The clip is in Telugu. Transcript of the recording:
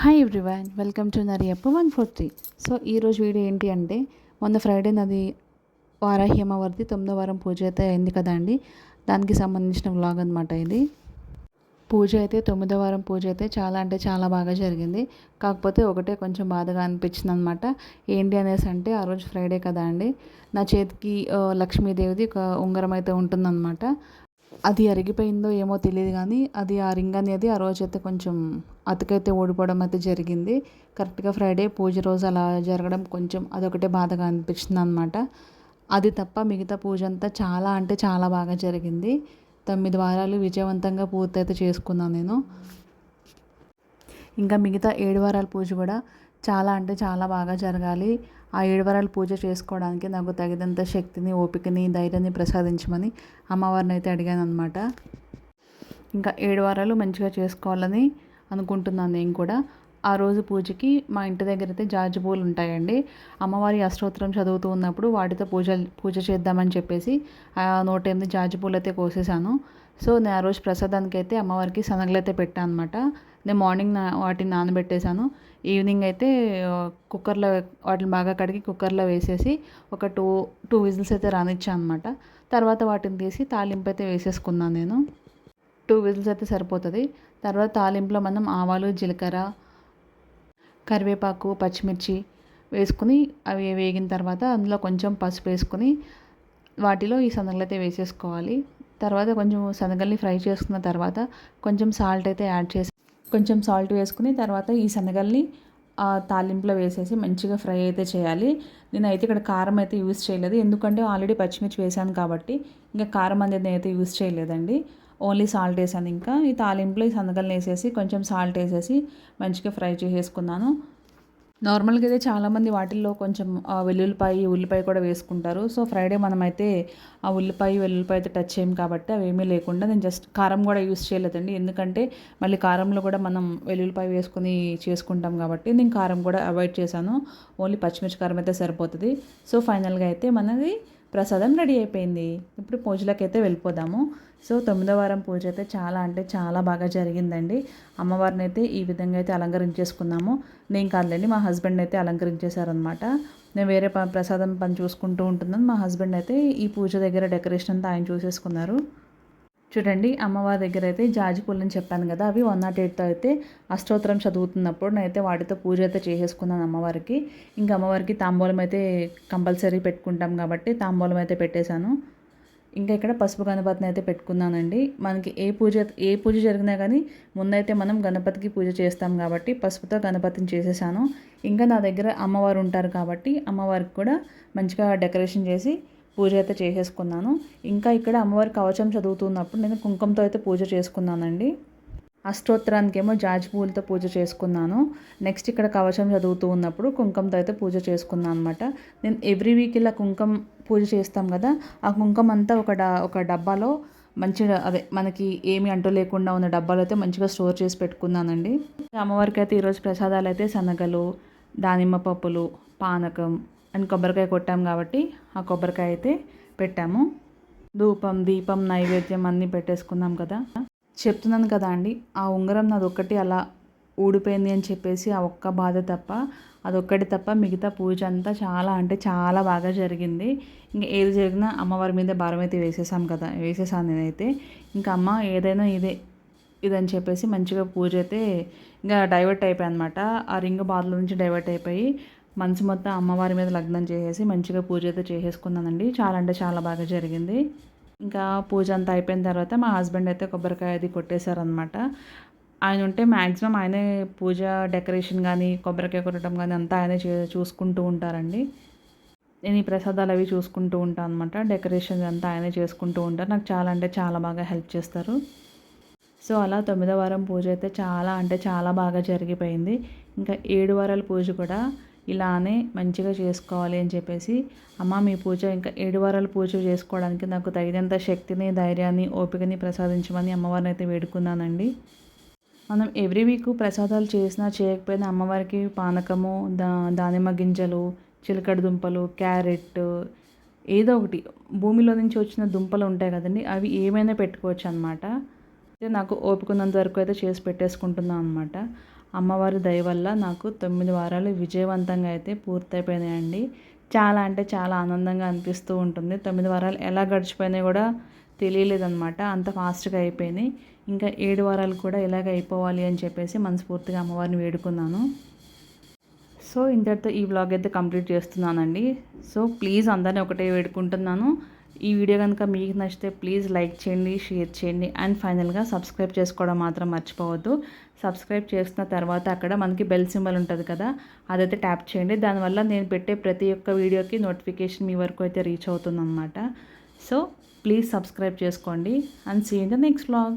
Hi everyone welcome to Nariyappa one four three so ఈరోజు వీడియో ఏంటి అంటే మొన్న ఫ్రైడే నది వారాహి అమ్మవారిది తొమ్మిదో వారం పూజ అయితే అయింది కదా అండి. దానికి సంబంధించిన వ్లాగ్ అనమాట ఇది. పూజ అయితే తొమ్మిదో వారం పూజ అయితే చాలా అంటే చాలా బాగా జరిగింది. కాకపోతే ఒకటే కొంచెం బాధగా అనిపించింది అనమాట ఏంటి అనేసి అంటే ఆ రోజు ఫ్రైడే కదా అండి. నా చేతికి లక్ష్మీదేవిది ఒక ఉంగరం అయితే ఉంటుందన్నమాట. అది అరిగిపోయిందో ఏమో తెలియదు కానీ అది ఆ రింగ్ అనేది ఆ రోజు అయితే కొంచెం అతకైతే ఓడిపోవడం అయితే జరిగింది. కరెక్ట్గా ఫ్రైడే పూజ రోజు అలా జరగడం కొంచెం అదొకటే బాధగా అనిపించింది అనమాట అది తప్ప మిగతా పూజ అంతా చాలా అంటే చాలా బాగా జరిగింది. తొమ్మిది వారాలు విజయవంతంగా పూర్తయితే చేసుకున్నాను నేను. ఇంకా మిగతా ఏడు వారాల పూజ కూడా చాలా అంటే చాలా బాగా జరగాలి. ఆ ఏడు పూజ చేసుకోవడానికి నాకు తగినంత శక్తిని ఓపికని ధైర్యాన్ని ప్రసాదించమని అమ్మవారిని అయితే అడిగాను అనమాట ఇంకా ఏడు వారాలు మంచిగా చేసుకోవాలని అనుకుంటున్నాను నేను కూడా. ఆ రోజు పూజకి మా ఇంటి దగ్గర అయితే జాజి పూలు ఉంటాయండి. అమ్మవారి అష్టోత్తరం చదువుతూ ఉన్నప్పుడు వాటితో పూజ పూజ చేద్దామని చెప్పేసి ఆ నూట ఎనిమిది జాజి పూలు అయితే కోసేసాను సో నేను ఆ రోజు ప్రసాదానికి అయితే అమ్మవారికి శనగలు అయితే పెట్టాను అనమాట నేను మార్నింగ్ నా వాటిని నానబెట్టేశాను. ఈవినింగ్ అయితే కుక్కర్లో వాటిని బాగా కడిగి కుక్కర్లో వేసేసి ఒక టూ టూ విజిల్స్ అయితే రానిచ్చాను అనమాట తర్వాత వాటిని తీసి తాలింపు అయితే వేసేసుకున్నాను నేను. టూ విజిల్స్ అయితే సరిపోతుంది. తర్వాత తాలింపులో మనం ఆవాలు జీలకర్ర కరివేపాకు పచ్చిమిర్చి వేసుకుని అవి వేగిన తర్వాత అందులో కొంచెం పసుపు వేసుకుని వాటిలో ఈ శనగలు అయితే వేసేసుకోవాలి. తర్వాత కొంచెం శనగల్ని ఫ్రై చేసుకున్న తర్వాత కొంచెం సాల్ట్ అయితే యాడ్ చేసి కొంచెం సాల్ట్ వేసుకుని తర్వాత ఈ శనగల్ని ఆ తాలింపులో వేసేసి మంచిగా ఫ్రై అయితే చేయాలి. నేనైతే ఇక్కడ కారం అయితే యూస్ చేయలేదు. ఎందుకంటే ఆల్రెడీ పచ్చిమిర్చి వేసాను కాబట్టి ఇంకా కారం అనేది నేనైతే యూస్ చేయలేదండి. ఓన్లీ సాల్ట్ వేసాను ఇంకా. ఈ తాలింపులో ఈ శనగలను వేసేసి కొంచెం సాల్ట్ వేసేసి మంచిగా ఫ్రై చేసేసుకున్నాను. నార్మల్గా అయితే చాలామంది వాటిల్లో కొంచెం వెల్లుల్లిపాయ ఉల్లిపాయ కూడా వేసుకుంటారు. సో ఫ్రైడే మనమైతే ఆ ఉల్లిపాయ వెల్లుల్లిపాయ అయితే టచ్ చేయం కాబట్టి అవి ఏమీ లేకుండా నేను జస్ట్ కారం కూడా యూస్ చేయలేదండి. ఎందుకంటే మళ్ళీ కారంలో కూడా మనం వెల్లుల్లిపాయ వేసుకొని చేసుకుంటాం కాబట్టి నేను కారం కూడా అవాయిడ్ చేశాను. ఓన్లీ పచ్చిమిర్చి కారం అయితే సరిపోతుంది. సో ఫైనల్గా అయితే మనది ప్రసాదం రెడీ అయిపోయింది. ఇప్పుడు పూజలకైతే అయితే వెళ్ళిపోదాము. సో తొమ్మిదో వారం పూజ అయితే చాలా అంటే చాలా బాగా జరిగిందండి. అమ్మవారిని అయితే ఈ విధంగా అయితే అలంకరించేసుకున్నాము. నేను కాదులేండి మా హస్బెండ్ అయితే అలంకరించేశారనమాట. నేను వేరే ప ప్రసాదం పని చూసుకుంటూ ఉంటున్నాను. మా హస్బెండ్ అయితే ఈ పూజ దగ్గర డెకరేషన్ అంతా ఆయన చూసేసుకున్నారు. చూడండి అమ్మవారి దగ్గర అయితే జాజి పూలని చెప్పాను కదా అవి వన్ నాట్ ఎయిట్తో అయితే అష్టోత్తరం చదువుతున్నప్పుడు నేనైతే వాటితో పూజ అయితే చేసేసుకున్నాను అమ్మవారికి. ఇంకా అమ్మవారికి తాంబూలం అయితే కంపల్సరీ పెట్టుకుంటాం కాబట్టి తాంబూలం అయితే పెట్టేశాను. ఇంకా ఇక్కడ పసుపు గణపతిని అయితే పెట్టుకున్నానండి. మనకి ఏ పూజ ఏ పూజ జరిగినా కానీ ముందైతే మనం గణపతికి పూజ చేస్తాం కాబట్టి పసుపుతో గణపతిని చేసేసాను. ఇంకా నా దగ్గర అమ్మవారు ఉంటారు కాబట్టి అమ్మవారికి కూడా మంచిగా డెకరేషన్ చేసి పూజ అయితే చేసేసుకున్నాను. ఇంకా ఇక్కడ అమ్మవారి కవచం చదువుతున్నప్పుడు నేను కుంకుమతో అయితే పూజ చేసుకున్నానండి. అష్టోత్తరానికేమో జాజి పూలతో పూజ చేసుకున్నాను. నెక్స్ట్ ఇక్కడ కవచం చదువుతూ ఉన్నప్పుడు కుంకుమతో అయితే పూజ చేసుకున్నాను అనమాట నేను ఎవ్రీ వీక్ ఇలా కుంకుమ పూజ చేస్తాం కదా ఆ కుంకుమ అంతా ఒక డ ఒక డబ్బాలో మంచిగా అదే మనకి ఏమి అంటూ లేకుండా ఉన్న డబ్బాలో అయితే మంచిగా స్టోర్ చేసి పెట్టుకున్నానండి. అమ్మవారికి అయితే ఈరోజు ప్రసాదాలు అయితే శనగలు దానిమ్మ పప్పులు పానకం అండ్ కొబ్బరికాయ కొట్టాం కాబట్టి ఆ కొబ్బరికాయ అయితే పెట్టాము. ధూపం దీపం నైవేద్యం అన్నీ పెట్టేసుకున్నాం కదా. చెప్తున్నాను కదా అండి ఆ ఉంగరం నాది ఒక్కటి అలా ఊడిపోయింది అని చెప్పేసి ఆ ఒక్క బాధ తప్ప అదొక్కటి తప్ప మిగతా పూజ అంతా చాలా అంటే చాలా బాగా జరిగింది. ఇంకా ఏది జరిగినా అమ్మవారి మీద భారం అయితే వేసేసాం కదా వేసేసాను నేనైతే. ఇంకా అమ్మ ఏదైనా ఇదే ఇదని చెప్పేసి మంచిగా పూజ అయితే ఇంకా డైవర్ట్ అయిపోయి అనమాట ఆ రింగ్ బాధల నుంచి డైవర్ట్ అయిపోయి మనసు మొత్తం అమ్మవారి మీద లగ్నం చేసేసి మంచిగా పూజ అయితే చేసేసుకున్నానండి. చాలా అంటే చాలా బాగా జరిగింది. ఇంకా పూజ అంతా అయిపోయిన తర్వాత మా హస్బెండ్ అయితే కొబ్బరికాయ అది కొట్టేశారనమాట ఆయన ఉంటే మ్యాక్సిమం ఆయనే పూజ డెకరేషన్ కానీ కొబ్బరికాయ కొట్టడం కానీ అంతా ఆయనే చే చూసుకుంటూ ఉంటారండి. నేను ఈ ప్రసాదాలు అవి చూసుకుంటూ ఉంటాను అనమాట డెకరేషన్ అంతా ఆయనే చేసుకుంటూ ఉంటారు. నాకు చాలా అంటే చాలా బాగా హెల్ప్ చేస్తారు. సో అలా తొమ్మిదో వారం పూజ అయితే చాలా అంటే చాలా బాగా జరిగిపోయింది. ఇంకా ఏడు వారాల పూజ కూడా ఇలానే మంచిగా చేసుకోవాలి అని చెప్పేసి అమ్మ మీ పూజ ఇంకా ఏడు వారాల పూజ చేసుకోవడానికి నాకు తగినంత శక్తిని ధైర్యాన్ని ఓపికని ప్రసాదించమని అమ్మవారిని అయితే వేడుకున్నానండి. మనం ఎవ్రీ వీక్ ప్రసాదాలు చేసినా చేయకపోయినా అమ్మవారికి పానకము దా దానిమ్మ గింజలు చిలకడ దుంపలు క్యారెట్ ఏదో ఒకటి. భూమిలో నుంచి వచ్చిన దుంపలు ఉంటాయి కదండి అవి ఏమైనా పెట్టుకోవచ్చు అనమాట నాకు ఓపికన్నంత వరకు అయితే చేసి పెట్టేసుకుంటున్నాను అనమాట అమ్మవారి దయ వల్ల నాకు తొమ్మిది వారాలు విజయవంతంగా అయితే పూర్తయిపోయినాయండి. చాలా అంటే చాలా ఆనందంగా అనిపిస్తూ ఉంటుంది. తొమ్మిది వారాలు ఎలా గడిచిపోయినాయి కూడా తెలియలేదన్నమాట. అంత ఫాస్ట్గా అయిపోయినాయి. ఇంకా ఏడు వారాలు కూడా ఇలాగ అయిపోవాలి అని చెప్పేసి మనస్ఫూర్తిగా అమ్మవారిని వేడుకున్నాను. సో ఇంతటితో ఈ వ్లాగ్ అయితే కంప్లీట్ చేస్తున్నానండి. సో ప్లీజ్ అందరినీ ఒకటే వేడుకుంటున్నాను. ఈ వీడియో కనుక మీకు నచ్చితే ప్లీజ్ లైక్ చేయండి షేర్ చేయండి అండ్ ఫైనల్గా సబ్స్క్రైబ్ చేసుకోవడం మాత్రం మర్చిపోవద్దు. సబ్స్క్రైబ్ చేసిన తర్వాత అక్కడ మనకి బెల్ సింబల్ ఉంటుంది కదా అదైతే ట్యాప్ చేయండి. దానివల్ల నేను పెట్టే ప్రతి ఒక్క వీడియోకి నోటిఫికేషన్ మీ వరకు అయితే రీచ్ అవుతుందన్నమాట. సో ప్లీజ్ సబ్స్క్రైబ్ చేసుకోండి and see in the next blog